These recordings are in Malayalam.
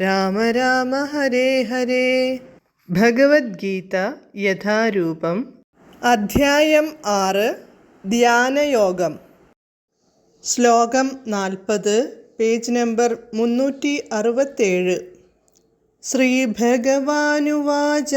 രാമ രാമ ഹരേ ഹരേ. ഭഗവത്ഗീത യഥാരൂപം. അധ്യായം ആറ്. ധ്യാനയോഗം. ശ്ലോകം നാൽപ്പത്. പേജ് നമ്പർ മുന്നൂറ്റി അറുപത്തേഴ്. ശ്രീഭഗവാനുവാച.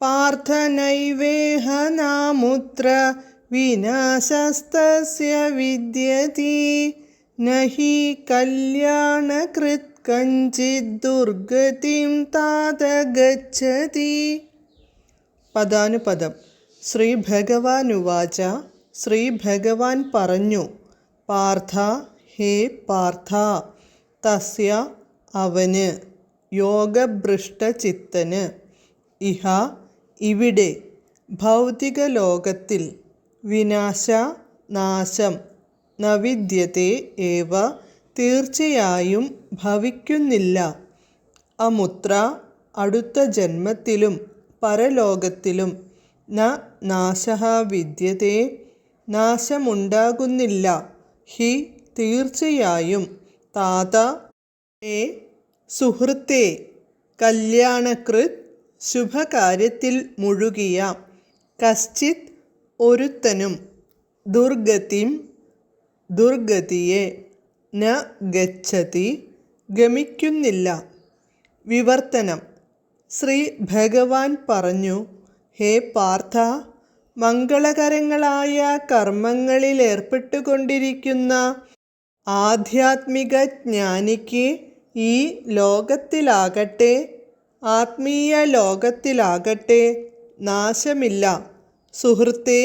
പാർത്ഥനൈവേഹ നാമുത്ര വിനാശസ്തസ്യ വിദ്യതി. നഹി കല്യാണകൃത് കഞ്ചിത് ദുർഗതിം താത ഗച്ഛതി പദാനുപദം. ശ്രീ ഭഗവാനുവാച ശ്രീ ഭഗവാൻ പറഞ്ഞു പാർത്ഥ ഹേ പാർത്ഥ തസ്യ അവന് യോഗഭൃഷ്ടചിത്തന്. ഇഹ ഇവിടെ ഭൗതിക ലോകത്തിൽ വിനാശ നാശം നവിദ്യത്തെ ഏവ തീർച്ചയായും ഭവിക്കുന്നില്ല. അമുത്ര അടുത്ത ജന്മത്തിലും പരലോകത്തിലും ന നാശ വിദ്യത്തെ നാശമുണ്ടാകുന്നില്ല. ഹി തീർച്ചയായും താത ഏ സുഹൃത്തെ കല്യാണകൃത് ശുഭകാര്യത്തിൽ മുഴുകിയ കശ്ചിത് ഒരുത്തനും ദുർഗതിം ദുർഗതിയെ ന ഗച്ഛതി ഗമിക്കുന്നില്ല. വിവർത്തനം. ശ്രീ ഭഗവാൻ പറഞ്ഞു ഹേ പാർത്ഥ മംഗളകരങ്ങളായ കർമ്മങ്ങളിൽ ഏർപ്പെട്ടുകൊണ്ടിരിക്കുന്ന ആധ്യാത്മിക ജ്ഞാനിക്ക് ഈ ലോകത്തിലാകട്ടെ ആത്മീയ ലോകത്തിലാകട്ടെ നാശമില്ല. സുഹൃത്തെ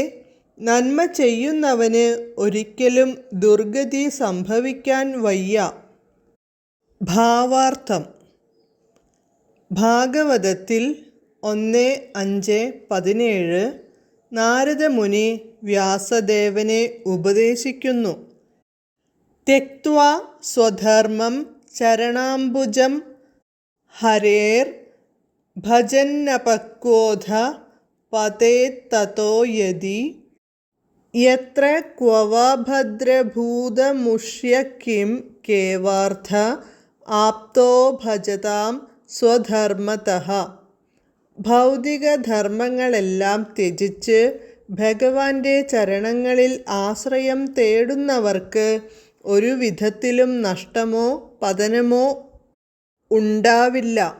നന്മ ചെയ്യുന്നവന് ഒരിക്കലും ദുർഗതി സംഭവിക്കാൻ വയ്യ. ഭാവാർത്ഥം. ഭാഗവതത്തിൽ ഒന്ന് അഞ്ച് പതിനേഴ് നാരദമുനി വ്യാസദേവനെ ഉപദേശിക്കുന്നു. തെക്വ സ്വധർമ്മം ചരണാംബുജം ഹരേർ ഭജന്നപക്വോധ പതേ തതോ യതി. യത്ര ക്വവഭദ്രഭൂതമുഷ്യ കിം കേവാർത്ഥ ആപ്തോ ഭജതാം സ്വധർമ്മതഃ. ഭൗതികധർമ്മങ്ങളെല്ലാം ത്യജിച്ച് ഭഗവാന്റെ ചരണങ്ങളിൽ ആശ്രയം തേടുന്നവർക്ക് ഒരു വിധത്തിലും നഷ്ടമോ പതനമോ ഉണ്ടാവില്ല.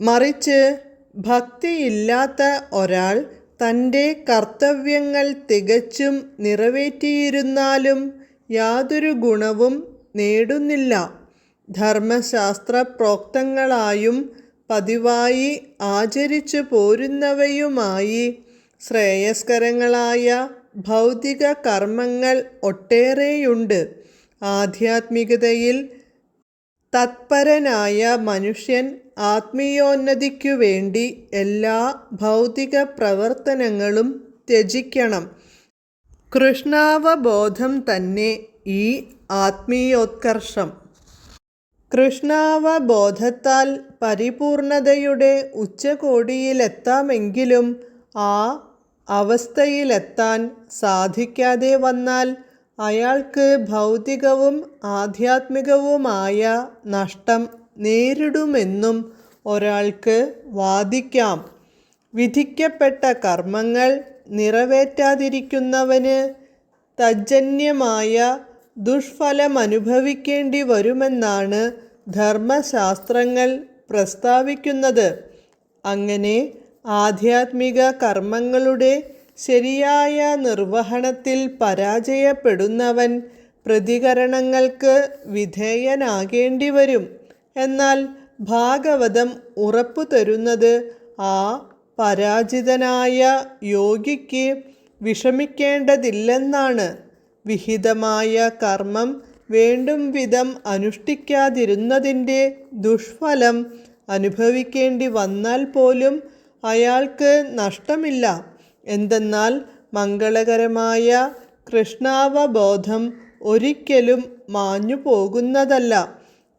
മറിച്ച് ഭക്തിയില്ലാത്ത ഒരാൾ തന്റെ കർത്തവ്യങ്ങൾ തികച്ചും നിറവേറ്റിയിരുന്നാലും യാതൊരു ഗുണവും നേടുന്നില്ല. ധർമ്മശാസ്ത്ര പ്രോക്തങ്ങളായും പതിവായി ആചരിച്ചു പോരുന്നവയുമായി ശ്രേയസ്കരങ്ങളായ ഭൗതിക കർമ്മങ്ങൾ ഒട്ടേറെയുണ്ട്. ആധ്യാത്മികതയിൽ തത്പരനായ മനുഷ്യൻ ആത്മീയോന്നതിക്കു വേണ്ടി എല്ലാ ഭൗതിക പ്രവർത്തനങ്ങളും ത്യജിക്കണം. കൃഷ്ണാവബോധം തന്നെ ഈ ആത്മീയോത്കർഷം. കൃഷ്ണാവബോധത്താൽ പരിപൂർണതയുടെ ഉച്ചകോടിയിലെത്താമെങ്കിലും ആ അവസ്ഥയിലെത്താൻ സാധിക്കാതെ വന്നാൽ അയാൾക്ക് ഭൗതികവും ആധ്യാത്മികവുമായ നഷ്ടം നേരിടുമെന്നും ഒരാൾക്ക് വാദിക്കാം. വിധിക്കപ്പെട്ട കർമ്മങ്ങൾ നിറവേറ്റാതിരിക്കുന്നവന് തജ്ജന്യമായ ദുഷ്ഫലമനുഭവിക്കേണ്ടി വരുമെന്നാണ് ധർമ്മശാസ്ത്രങ്ങൾ പ്രസ്താവിക്കുന്നത്. അങ്ങനെ ആധ്യാത്മിക കർമ്മങ്ങളുടെ ശരിയായ നിർവഹണത്തിൽ പരാജയപ്പെടുന്നവൻ പ്രതികരണങ്ങൾക്ക് വിധേയനാകേണ്ടി വരും എന്നാൽ ഭാഗവതം ഉറപ്പു തരുന്നത് ആ പരാജിതനായ യോഗിക്ക് വിഷമിക്കേണ്ടതില്ലെന്നാണ്. വിഹിതമായ കർമ്മം വേണ്ടും വിധം അനുഷ്ഠിക്കാതിരുന്നതിന്റെ ദുഷ്ഫലം അനുഭവിക്കേണ്ടി വന്നാൽ പോലും അയാൾക്ക് നഷ്ടമില്ല. എന്തെന്നാൽ മംഗളകരമായ കൃഷ്ണാവബോധം ഒരിക്കലും മാഞ്ഞു പോകുന്നതല്ല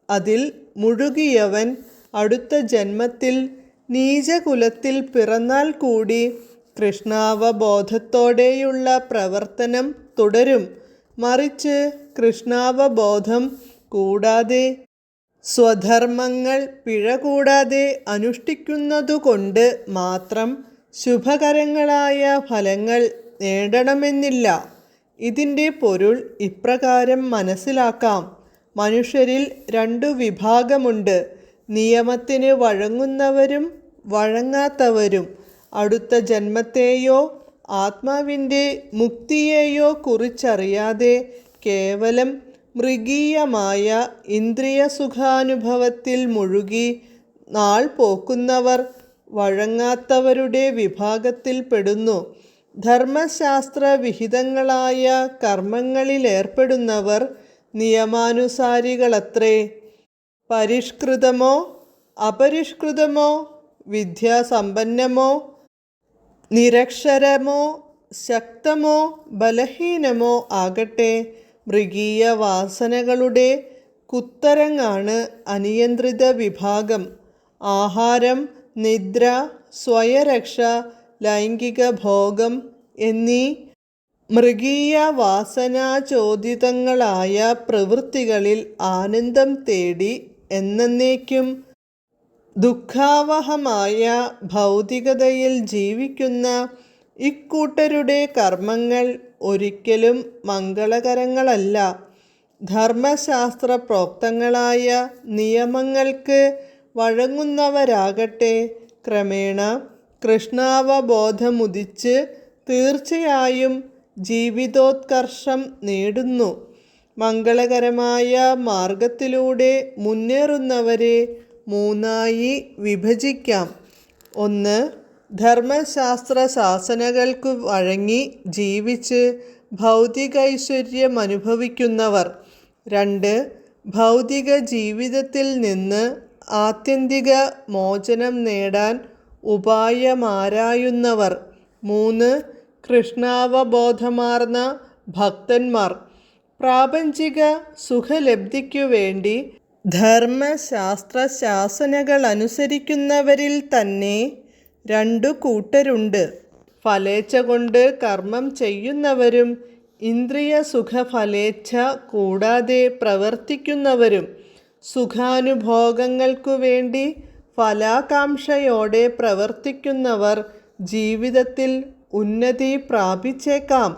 അതിൽ മുഴുകിയവൻ അടുത്ത ജന്മത്തിൽ നീചകുലത്തിൽ പിറന്നാൽ കൂടി കൃഷ്ണാവബോധത്തോടെയുള്ള പ്രവർത്തനം തുടരും. മറിച്ച് കൃഷ്ണാവബോധം കൂടാതെ സ്വധർമ്മങ്ങൾ പിഴ കൂടാതെ അനുഷ്ഠിക്കുന്നതുകൊണ്ട് മാത്രം ശുഭകരങ്ങളായ ഫലങ്ങൾ നേടണമെന്നില്ല. ഇതിന്റെ പൊരുൾ ഇപ്രകാരം മനസ്സിലാക്കാം. മനുഷ്യരിൽ രണ്ടു വിഭാഗമുണ്ട്. നിയമത്തിന് വഴങ്ങുന്നവരും വഴങ്ങാത്തവരും. അടുത്ത ജന്മത്തെയോ ആത്മാവിന്റെ മുക്തിയെയോ കുറിച്ചറിയാതെ കേവലം മൃഗീയമായ ഇന്ദ്രിയ സുഖാനുഭവത്തിൽ മുഴുകി നാൾ പോക്കുന്നവർ വഴങ്ങാത്തവരുടെ വിഭാഗത്തിൽ പെടുന്നു. ധർമ്മശാസ്ത്ര വിഹിതങ്ങളായ കർമ്മങ്ങളിലേർപ്പെടുന്നവർ നിയമാനുസാരികളത്രേ. പരിഷ്കൃതമോ അപരിഷ്കൃതമോ വിദ്യാസമ്പന്നമോ നിരക്ഷരമോ ശക്തമോ ബലഹീനമോ ആകട്ടെ മൃഗീയ വാസനകളുടെ കുത്തരങ്ങാണ് അനിയന്ത്രിത വിഭാഗം. ആഹാരം നിദ്ര സ്വയരക്ഷ ലൈംഗിക ഭോഗം എന്നീ മൃഗീയ വാസനാചോദിതങ്ങളായ പ്രവൃത്തികളിൽ ആനന്ദം തേടി എന്നേക്കും ദുഃഖാവഹമായ ഭൗതികതയിൽ ജീവിക്കുന്ന ഇക്കൂട്ടരുടെ കർമ്മങ്ങൾ ഒരിക്കലും മംഗളകരങ്ങളല്ല. ധർമ്മശാസ്ത്ര പ്രോക്തങ്ങളായ നിയമങ്ങൾക്ക് വഴങ്ങുന്നവരാകട്ടെ. ക്രമേണ കൃഷ്ണാവബോധമുദിച്ച് തീർച്ചയായും ജീവിതോത്കർഷം നേടുന്നു. മംഗളകരമായ മാർഗത്തിലൂടെ മുന്നേറുന്നവരെ മൂന്നായി വിഭജിക്കാം. ഒന്ന് ധർമ്മശാസ്ത്ര ശാസനകൾക്കു വഴങ്ങി ജീവിച്ച് ഭൗതികൈശ്വര്യം അനുഭവിക്കുന്നവർ രണ്ട് ഭൗതിക ജീവിതത്തിൽ നിന്ന് ആത്യന്തിക മോചനം നേടാൻ ഉപായമാരായുന്നവർ. മൂന്ന് കൃഷ്ണാവബോധമാർന്ന ഭക്തന്മാർ. പ്രാപഞ്ചിക സുഖലബ്ധിക്കു വേണ്ടി ധർമ്മശാസ്ത്ര ശാസനകൾ അനുസരിക്കുന്നവരിൽ തന്നെ രണ്ടു കൂട്ടരുണ്ട്. ഫലേച്ഛ കൊണ്ട് കർമ്മം ചെയ്യുന്നവരും ഇന്ദ്രിയ സുഖഫലേച്ഛ കൂടാതെ പ്രവർത്തിക്കുന്നവരും. സുഖാനുഭോഗങ്ങൾക്കു വേണ്ടി ഫലാകാംക്ഷയോടെ പ്രവർത്തിക്കുന്നവർ ജീവിതത്തിൽ ഉന്നതി പ്രാപിച്ചേക്കാം.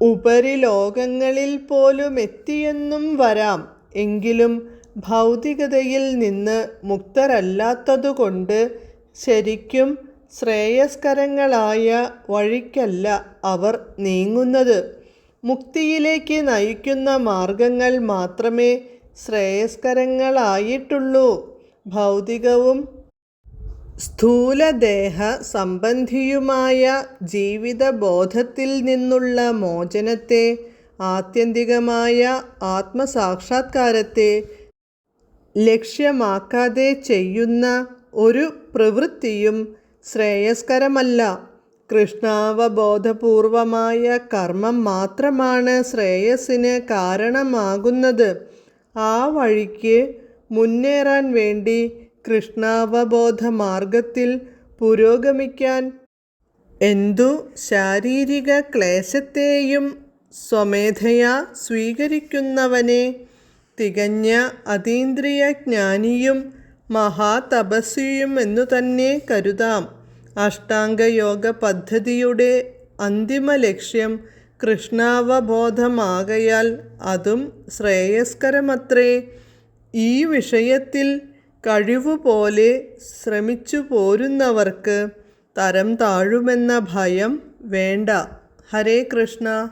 ഉപരിലോകങ്ങളിൽ പോലും എത്തിയെന്നും വരാം. എങ്കിലും ഭൗതികതയിൽ നിന്ന് മുക്തരല്ലാത്തതുകൊണ്ട് ശരിക്കും ശ്രേയസ്കരങ്ങളായ വഴിക്കല്ല അവർ നീങ്ങുന്നത്. മുക്തിയിലേക്ക് നയിക്കുന്ന മാർഗങ്ങൾ മാത്രമേ ശ്രേയസ്കരങ്ങളായിട്ടുള്ളൂ. ഭൗതികവും സ്ഥൂലദേഹ സംബന്ധിയുമായ ജീവിതബോധത്തിൽ നിന്നുള്ള മോചനത്തെ ആത്യന്തികമായ ആത്മസാക്ഷാത്കാരത്തെ ലക്ഷ്യമാക്കാതെ ചെയ്യുന്ന ഒരു പ്രവൃത്തിയും ശ്രേയസ്കരമല്ല. കൃഷ്ണാവബോധപൂർവമായ കർമ്മം മാത്രമാണ് ശ്രേയസ്സിന് കാരണമാകുന്നത്. ആ വഴിക്ക് മുന്നേറാൻ വേണ്ടി കൃഷ്ണാവബോധ മാർഗത്തിൽ പുരോഗമിക്കാൻ എന്തു ശാരീരിക ക്ലേശത്തെയും സ്വമേധയാ സ്വീകരിക്കുന്നവനെ തികഞ്ഞ അതീന്ദ്രിയ ജ്ഞാനിയും മഹാതപസ്വിയും എന്നു തന്നെ കരുതാം. അഷ്ടാംഗയോഗ പദ്ധതിയുടെ അന്തിമ ലക്ഷ്യം കൃഷ്ണാവബോധമാകയാൽ അതും ശ്രേയസ്കരമത്രേ. ഈ വിഷയത്തിൽ കഴിവുപോലെ ശ്രമിച്ചു പോരുന്നവർക്ക് തരം താഴുമെന്ന ഭയം വേണ്ട. ഹരേ കൃഷ്ണ.